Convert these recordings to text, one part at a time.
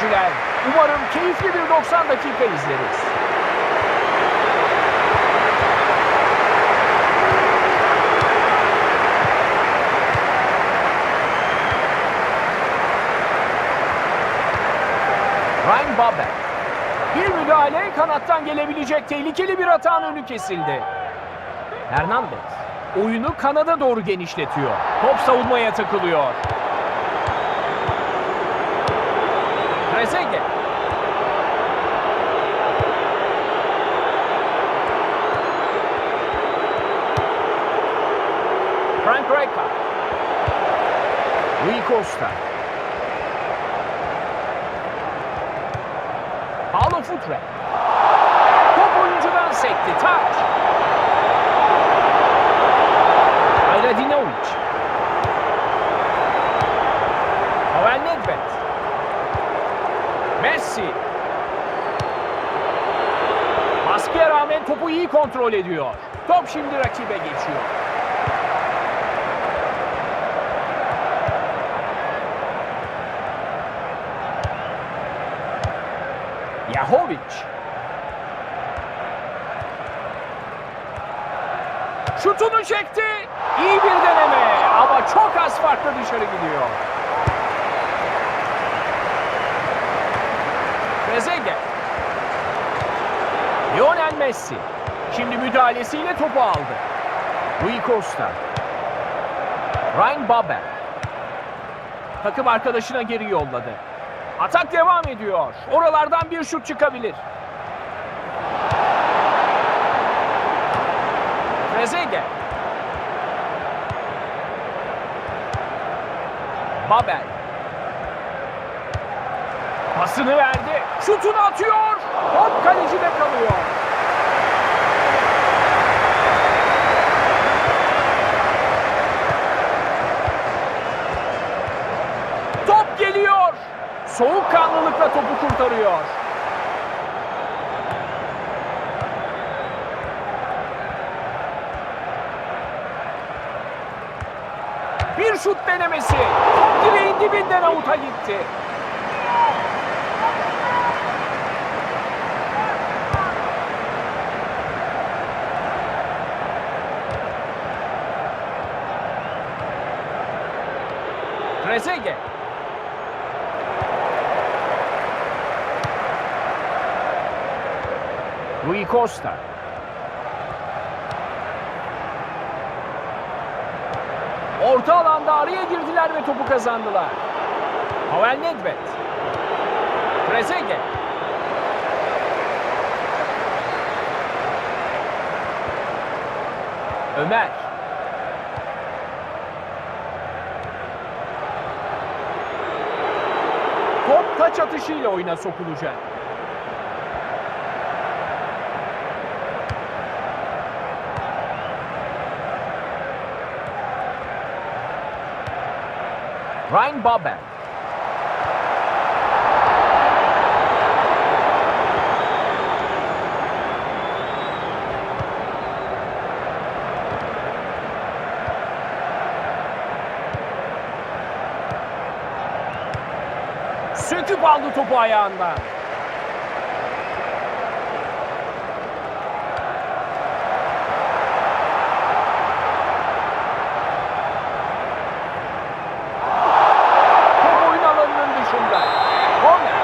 seyirciler. Umarım keyifli bir 90 dakika izleriz. Ryan Babel. Bir müdahale kanattan gelebilecek tehlikeli bir atağın önü kesildi. Hernandez oyunu kanada doğru genişletiyor. Top savunmaya takılıyor. Trezeguet. Frank Rijkaard. Rui Costa. Paulo Futre. Top oyuncudan sekti. Taç. Ayradinovic. Pavel Nedved. Messi. Baskıya rağmen topu iyi kontrol ediyor. Top şimdi rakibe geçiyor. Yahovic. Şutunu çekti. İyi bir deneme ama çok az farklı dışarı gidiyor. Trezeguet. Lionel Messi. Şimdi müdahalesiyle topu aldı. Rui Costa. Ryan Babel. Takım arkadaşına geri yolladı. Atak devam ediyor. Oralardan bir şut çıkabilir. Trezeguet. Babel. Pasını verdi. Şutunu atıyor. Top kalecide kalıyor. Top geliyor. Soğukkanlılıkla topu kurtarıyor. Bir şut denemesi. Top direğin dibinden avuta gitti. Trezeguet. Rui Costa. Orta alanda araya girdiler ve topu kazandılar. Pavel Nedved. Trezeguet. Ömer. Top taç atışıyla oyuna sokulacak. Ryan Babel. Aldı topu ayağından. Top oyun alanının dışında. Korner.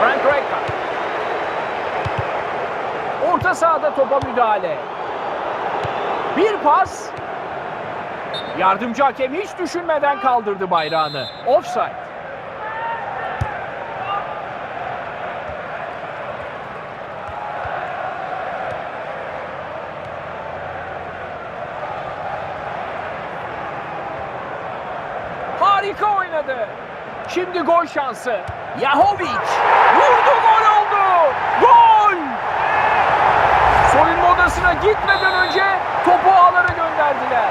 Frank Rijkaard. Orta sahada topa müdahale. Bir pas. Yardımcı hakem hiç düşünmeden kaldırdı bayrağını. Offside. Harika oynadı. Şimdi gol şansı. Yahovic vurdu gol oldu. Gol! Soyunma odasına gitmeden önce topu ağlara gönderdiler.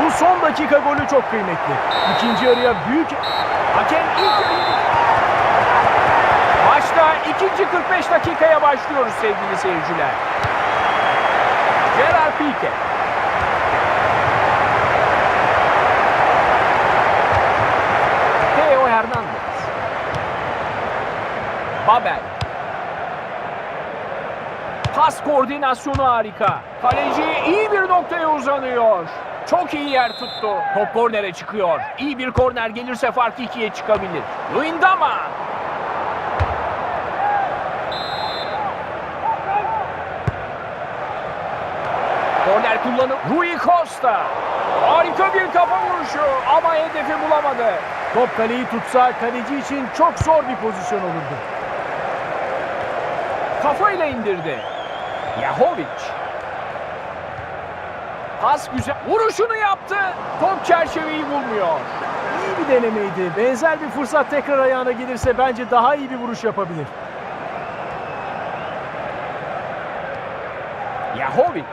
Bu son dakika golü çok kıymetli. İkinci yarıya büyük hakem ilk Maçta ikinci 45 dakikaya başlıyoruz sevgili seyirciler. Gerard Pique. Theo Hernandez. Babel. Pas koordinasyonu harika. Kaleci iyi bir noktaya uzanıyor. Çok iyi yer tuttu. Top kornere çıkıyor. İyi bir korner gelirse fark ikiye çıkabilir. Luindama. Korner kullanıp Rui Costa. Harika bir kafa vuruşu ama hedefi bulamadı. Top kaleyi tutsa kaleci için çok zor bir pozisyon olurdu. Kafayla indirdi. Yahovic. Pas güzel. Vuruşunu yaptı. Top çerçeveyi bulmuyor. İyi bir denemeydi. Benzer bir fırsat tekrar ayağına gelirse bence daha iyi bir vuruş yapabilir. Yahovic.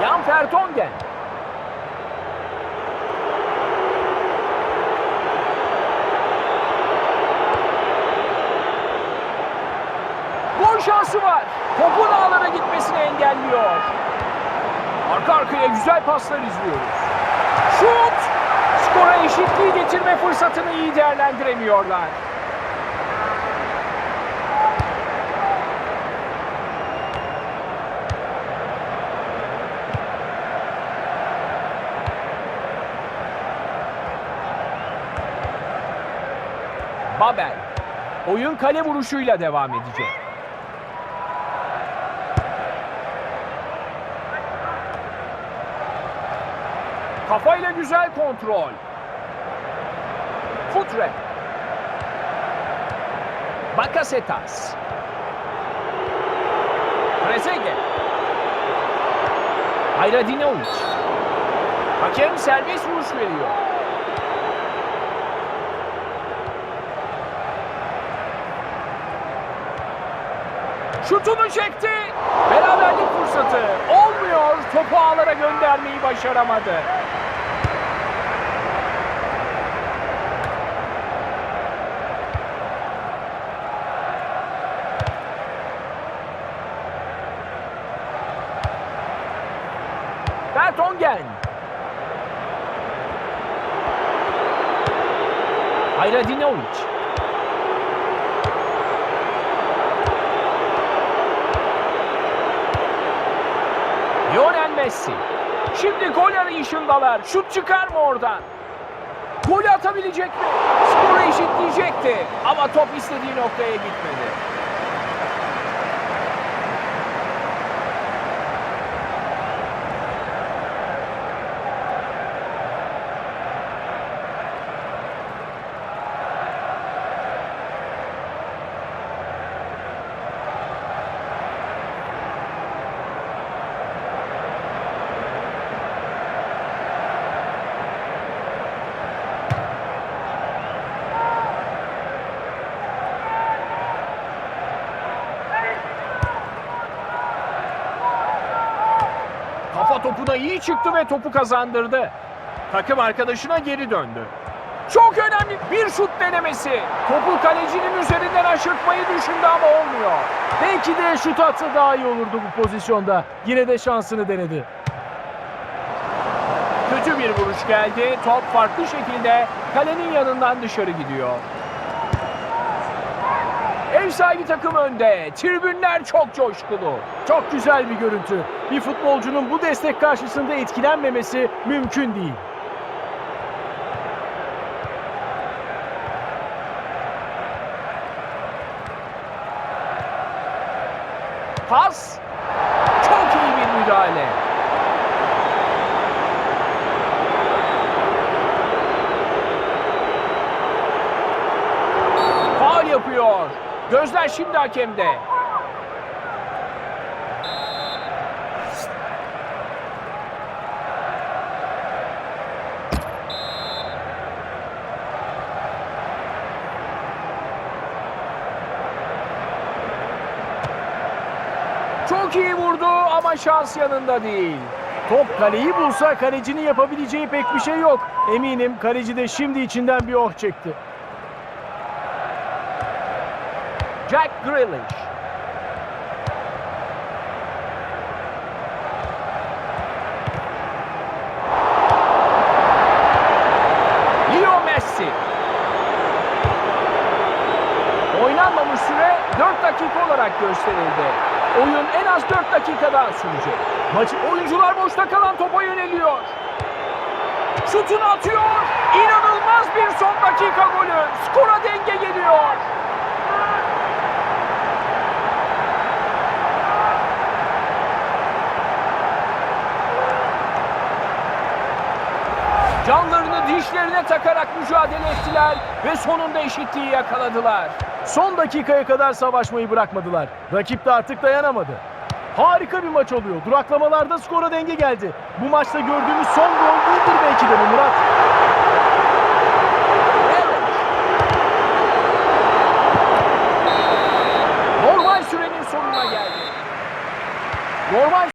Jan Vertonghen. Gol şansı var. Topun ağlara gitmesini engelliyor. Arka arkaya güzel paslar izliyoruz. Şut! Skora eşitliği getirme fırsatını iyi değerlendiremiyorlar. Babel. Oyun kale vuruşuyla devam edecek. Kafayla güzel kontrol. Futre. Bakasetas. Trezeguet. Hayradinovic. Hakem serbest vuruş veriyor. Şutunu çekti. Beraberlik fırsatı. Olmuyor. Topu ağlara göndermeyi başaramadı. Vertonghen. Hayradinovic. Lionel Messi. Şimdi gol arayışındalar. Şut çıkar mı oradan? Golü atabilecek mi? Skoru eşitleyecekti. Ama top istediği noktaya gitmedi. Kafa topuna iyi çıktı ve topu kazandırdı. Takım arkadaşına geri döndü. Çok önemli bir şut denemesi. Topu kalecinin üzerinden aşırtmayı düşündü ama olmuyor. Belki de şut atsa daha iyi olurdu bu pozisyonda. Yine de şansını denedi. Kötü bir vuruş geldi. Top farklı şekilde kalenin yanından dışarı gidiyor. Ev sahibi takım önde. Tribünler çok coşkulu. Çok güzel bir görüntü. Bir futbolcunun bu destek karşısında etkilenmemesi mümkün değil. Pas. Çok iyi bir müdahale. Faul yapıyor. Gözler şimdi hakemde. Çok iyi vurdu ama şans yanında değil. Top kaleyi bulsa kalecinin yapabileceği pek bir şey yok. Eminim kaleci de şimdi içinden bir oh çekti. Jack Grealish. Leo Messi. Oynanmamış süre 4 dakika olarak gösterildi. Oyun en az 4 dakika daha sürecek. Maçı oyuncular boşta kalan topa yöneliyor. Şutunu atıyor. İnanılmaz bir son dakika golü. Skora denge geliyor. dişlerine takarak mücadele ettiler ve sonunda eşitliği yakaladılar. Son dakikaya kadar savaşmayı bırakmadılar. Rakip de artık dayanamadı. Harika bir maç oluyor. Duraklamalarda skora denge geldi. Bu maçta gördüğümüz son gol budur belki de Murat. Normal sürenin sonuna geldi. Normal